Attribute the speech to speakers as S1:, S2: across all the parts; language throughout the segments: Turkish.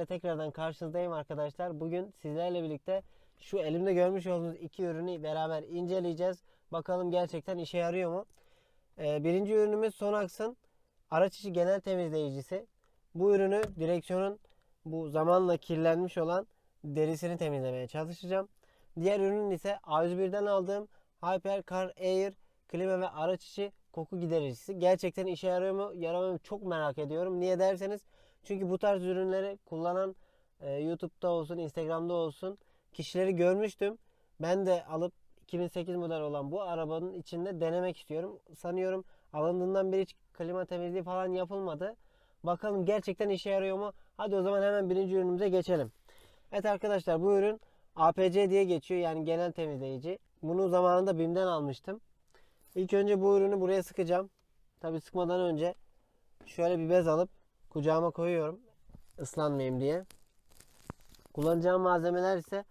S1: ile tekrardan karşınızdayım arkadaşlar. Bugün sizlerle birlikte şu elimde görmüş olduğunuz iki ürünü beraber inceleyeceğiz. Bakalım gerçekten işe yarıyor mu? Ee, birinci ürünümüz Sonax'ın araç içi genel temizleyicisi. Bu ürünü direksiyonun bu zamanla kirlenmiş olan derisini temizlemeye çalışacağım. Diğer ürün ise A101'den aldığım Hypercar Air klima ve araç içi koku gidericisi. Gerçekten işe yarıyor mu yaramıyor mu çok merak ediyorum. Niye derseniz çünkü bu tarz ürünleri kullanan e, YouTube'da olsun Instagram'da olsun kişileri görmüştüm. Ben de alıp 2008 model olan bu arabanın içinde denemek istiyorum. Sanıyorum alındığından beri hiç klima temizliği falan yapılmadı. Bakalım gerçekten işe yarıyor mu? Hadi o zaman hemen birinci ürünümüze geçelim. Evet arkadaşlar bu ürün APC diye geçiyor yani genel temizleyici. Bunu zamanında BİM'den almıştım. İlk önce bu ürünü buraya sıkacağım. Tabi sıkmadan önce şöyle bir bez alıp kucağıma koyuyorum. ıslanmayayım diye. Kullanacağım malzemeler ise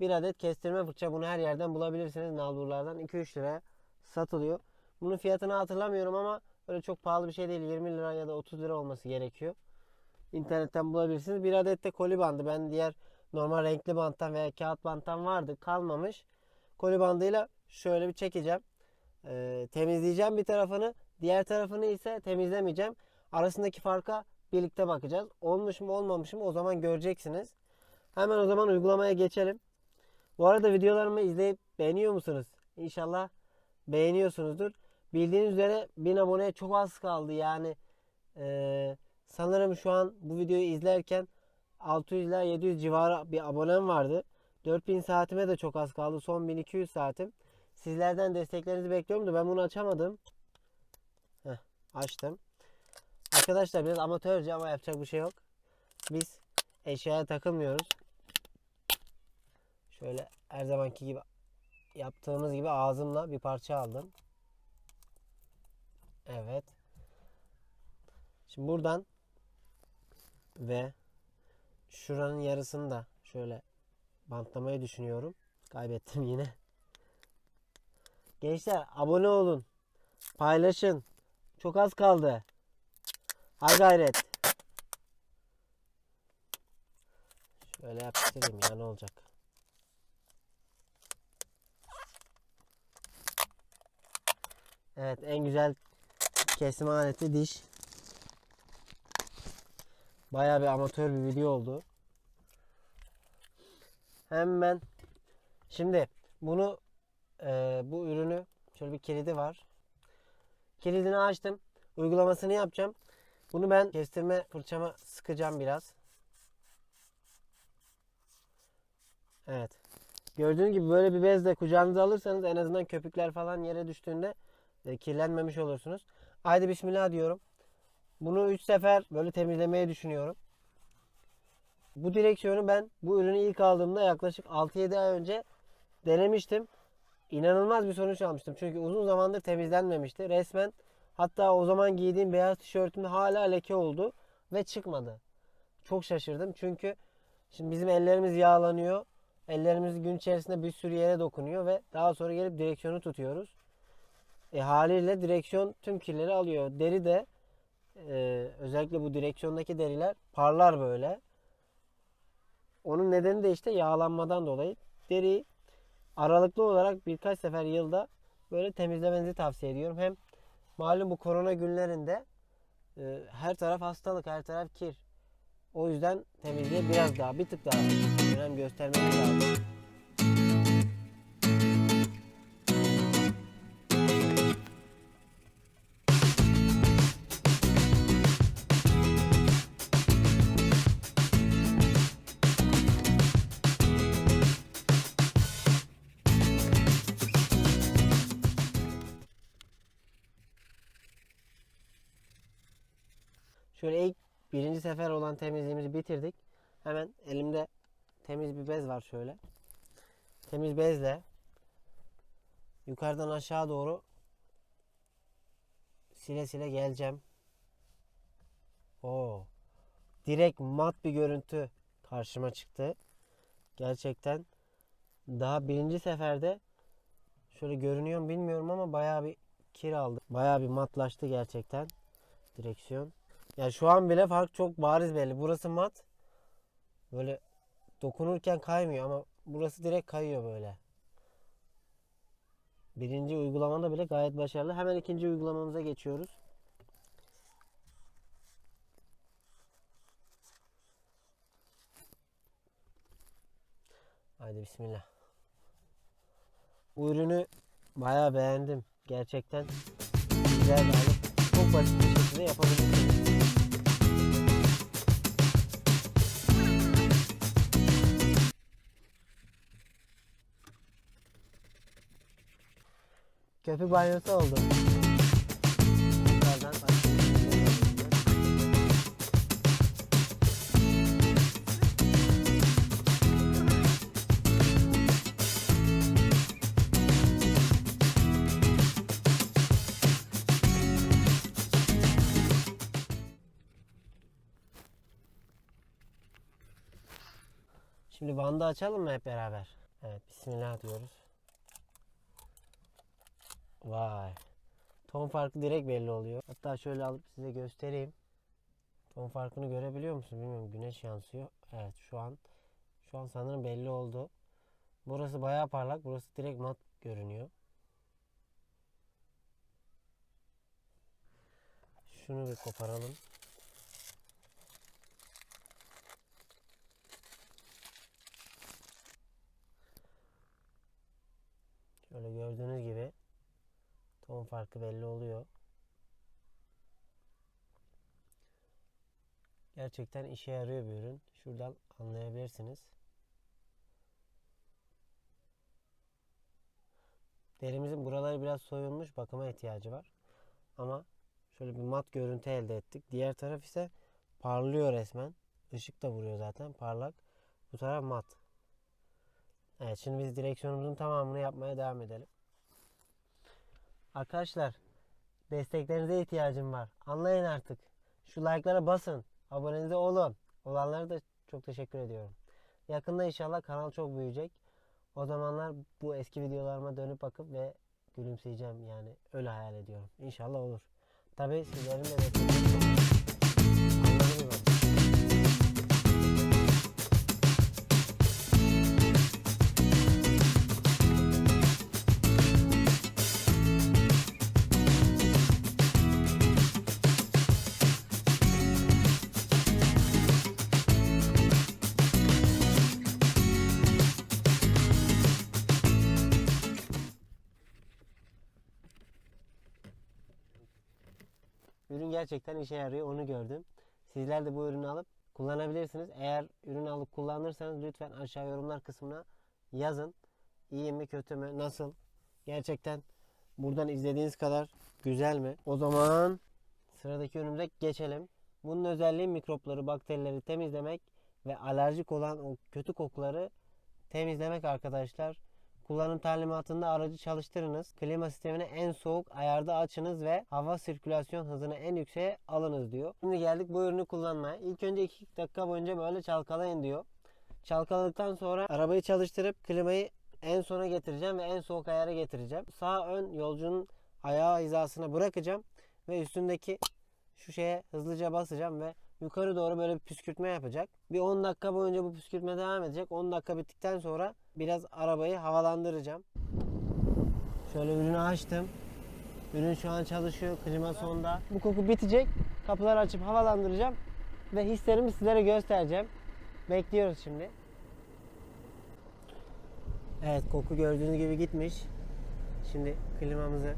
S1: bir adet kestirme fırça. Bunu her yerden bulabilirsiniz. Nalburlardan 2-3 liraya satılıyor. Bunun fiyatını hatırlamıyorum ama öyle çok pahalı bir şey değil. 20 lira ya da 30 lira olması gerekiyor. İnternetten bulabilirsiniz. Bir adet de koli bandı. Ben diğer normal renkli banttan veya kağıt banttan vardı. Kalmamış. Koli bandıyla şöyle bir çekeceğim. Ee, temizleyeceğim bir tarafını. Diğer tarafını ise temizlemeyeceğim. Arasındaki farka birlikte bakacağız. Olmuş mu olmamış mı o zaman göreceksiniz. Hemen o zaman uygulamaya geçelim. Bu arada videolarımı izleyip beğeniyor musunuz? İnşallah beğeniyorsunuzdur. Bildiğiniz üzere 1000 aboneye çok az kaldı. Yani eee, sanırım şu an bu videoyu izlerken 600 ila 700 civarı bir abonem vardı. 4000 saatime de çok az kaldı. Son 1200 saatim. Sizlerden desteklerinizi bekliyorum da ben bunu açamadım. Heh, açtım. Arkadaşlar biraz amatörce ama yapacak bir şey yok. Biz eşyaya takılmıyoruz. Şöyle her zamanki gibi yaptığımız gibi ağzımla bir parça aldım. Evet. Şimdi buradan ve şuranın yarısını da şöyle bantlamayı düşünüyorum. Kaybettim yine. Gençler abone olun. Paylaşın. Çok az kaldı. Hay gayret. Şöyle yapıştırayım ya ne olacak. Evet en güzel kesim aleti diş. Baya bir amatör bir video oldu. Hemen şimdi bunu e, bu ürünü şöyle bir kilidi var. Kilidini açtım. Uygulamasını yapacağım. Bunu ben kestirme fırçama sıkacağım biraz. Evet. Gördüğünüz gibi böyle bir bezle kucağınıza alırsanız en azından köpükler falan yere düştüğünde e, kirlenmemiş olursunuz. Haydi bismillah diyorum. Bunu 3 sefer böyle temizlemeyi düşünüyorum. Bu direksiyonu ben bu ürünü ilk aldığımda yaklaşık 6-7 ay önce denemiştim. İnanılmaz bir sonuç almıştım. Çünkü uzun zamandır temizlenmemişti. Resmen hatta o zaman giydiğim beyaz tişörtümde hala leke oldu ve çıkmadı. Çok şaşırdım çünkü şimdi bizim ellerimiz yağlanıyor. Ellerimiz gün içerisinde bir sürü yere dokunuyor ve daha sonra gelip direksiyonu tutuyoruz. E, haliyle direksiyon tüm kirleri alıyor. Deri de e, özellikle bu direksiyondaki deriler parlar böyle. Onun nedeni de işte yağlanmadan dolayı. Deri aralıklı olarak birkaç sefer yılda böyle temizlemenizi tavsiye ediyorum. Hem malum bu korona günlerinde e, her taraf hastalık, her taraf kir. O yüzden temizliğe biraz daha, bir tık daha önem göstermemiz lazım. Şöyle ilk birinci sefer olan temizliğimizi bitirdik. Hemen elimde temiz bir bez var şöyle. Temiz bezle yukarıdan aşağı doğru sile sile geleceğim. Oo. Direkt mat bir görüntü karşıma çıktı. Gerçekten daha birinci seferde şöyle görünüyor mu bilmiyorum ama bayağı bir kir aldı. Bayağı bir matlaştı gerçekten direksiyon. Ya şu an bile fark çok bariz belli. Burası mat. Böyle dokunurken kaymıyor ama burası direkt kayıyor böyle. Birinci uygulamada bile gayet başarılı. Hemen ikinci uygulamamıza geçiyoruz. Haydi bismillah. Bu ürünü bayağı beğendim. Gerçekten güzel bir. Çok basit bir şekilde yapabilirsiniz. Köpük banyosu oldu. Şimdi bandı açalım mı hep beraber? Evet, bismillah diyoruz. Vay. Ton farkı direkt belli oluyor. Hatta şöyle alıp size göstereyim. Ton farkını görebiliyor musunuz bilmiyorum. Güneş yansıyor. Evet, şu an şu an sanırım belli oldu. Burası bayağı parlak. Burası direkt mat görünüyor. Şunu bir koparalım. Şöyle gördüğünüz gibi ton farkı belli oluyor. Gerçekten işe yarıyor bir ürün. Şuradan anlayabilirsiniz. Derimizin buraları biraz soyulmuş, bakıma ihtiyacı var. Ama şöyle bir mat görüntü elde ettik. Diğer taraf ise parlıyor resmen. Işık da vuruyor zaten parlak. Bu taraf mat. Evet şimdi biz direksiyonumuzun tamamını yapmaya devam edelim. Arkadaşlar desteklerinize ihtiyacım var. Anlayın artık. Şu like'lara basın. Abonenize olun. Olanlara da çok teşekkür ediyorum. Yakında inşallah kanal çok büyüyecek. O zamanlar bu eski videolarıma dönüp bakıp ve gülümseyeceğim yani öyle hayal ediyorum. İnşallah olur. Tabi sizlerin de Ürün gerçekten işe yarıyor onu gördüm. Sizler de bu ürünü alıp kullanabilirsiniz. Eğer ürün alıp kullanırsanız lütfen aşağı yorumlar kısmına yazın. İyi mi kötü mü nasıl? Gerçekten buradan izlediğiniz kadar güzel mi? O zaman sıradaki ürünümüze geçelim. Bunun özelliği mikropları, bakterileri temizlemek ve alerjik olan o kötü kokuları temizlemek arkadaşlar. Kullanım talimatında aracı çalıştırınız. Klima sistemini en soğuk ayarda açınız ve hava sirkülasyon hızını en yükseğe alınız diyor. Şimdi geldik bu ürünü kullanmaya. İlk önce 2 dakika boyunca böyle çalkalayın diyor. Çalkaladıktan sonra arabayı çalıştırıp klimayı en sona getireceğim ve en soğuk ayara getireceğim. Sağ ön yolcunun ayağı hizasına bırakacağım ve üstündeki şu şeye hızlıca basacağım ve yukarı doğru böyle bir püskürtme yapacak. Bir 10 dakika boyunca bu püskürtme devam edecek. 10 dakika bittikten sonra biraz arabayı havalandıracağım. Şöyle ürünü açtım. Ürün şu an çalışıyor. Klima sonda. Bu koku bitecek. Kapıları açıp havalandıracağım. Ve hislerimi sizlere göstereceğim. Bekliyoruz şimdi. Evet koku gördüğünüz gibi gitmiş. Şimdi klimamızı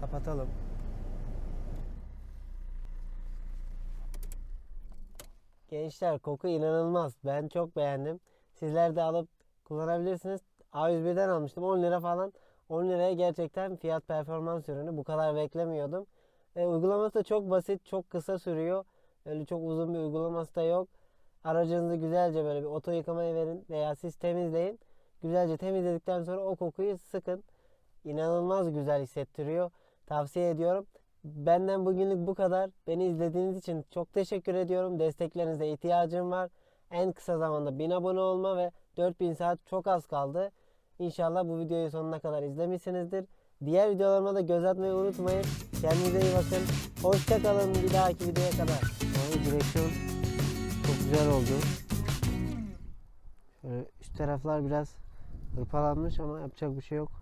S1: kapatalım. Gençler koku inanılmaz. Ben çok beğendim. Sizler de alıp kullanabilirsiniz. A101'den almıştım. 10 lira falan. 10 liraya gerçekten fiyat performans ürünü. Bu kadar beklemiyordum. E, uygulaması da çok basit. Çok kısa sürüyor. Öyle çok uzun bir uygulaması da yok. Aracınızı güzelce böyle bir oto yıkamaya verin veya siz temizleyin. Güzelce temizledikten sonra o kokuyu sıkın. İnanılmaz güzel hissettiriyor. Tavsiye ediyorum. Benden bugünlük bu kadar. Beni izlediğiniz için çok teşekkür ediyorum. Desteklerinize ihtiyacım var. En kısa zamanda 1000 abone olma ve 4000 saat çok az kaldı. İnşallah bu videoyu sonuna kadar izlemişsinizdir. Diğer videolarıma da göz atmayı unutmayın. Kendinize iyi bakın. Hoşçakalın bir dahaki videoya kadar. Yani direksiyon çok güzel oldu. Şu taraflar biraz hırpalanmış ama yapacak bir şey yok.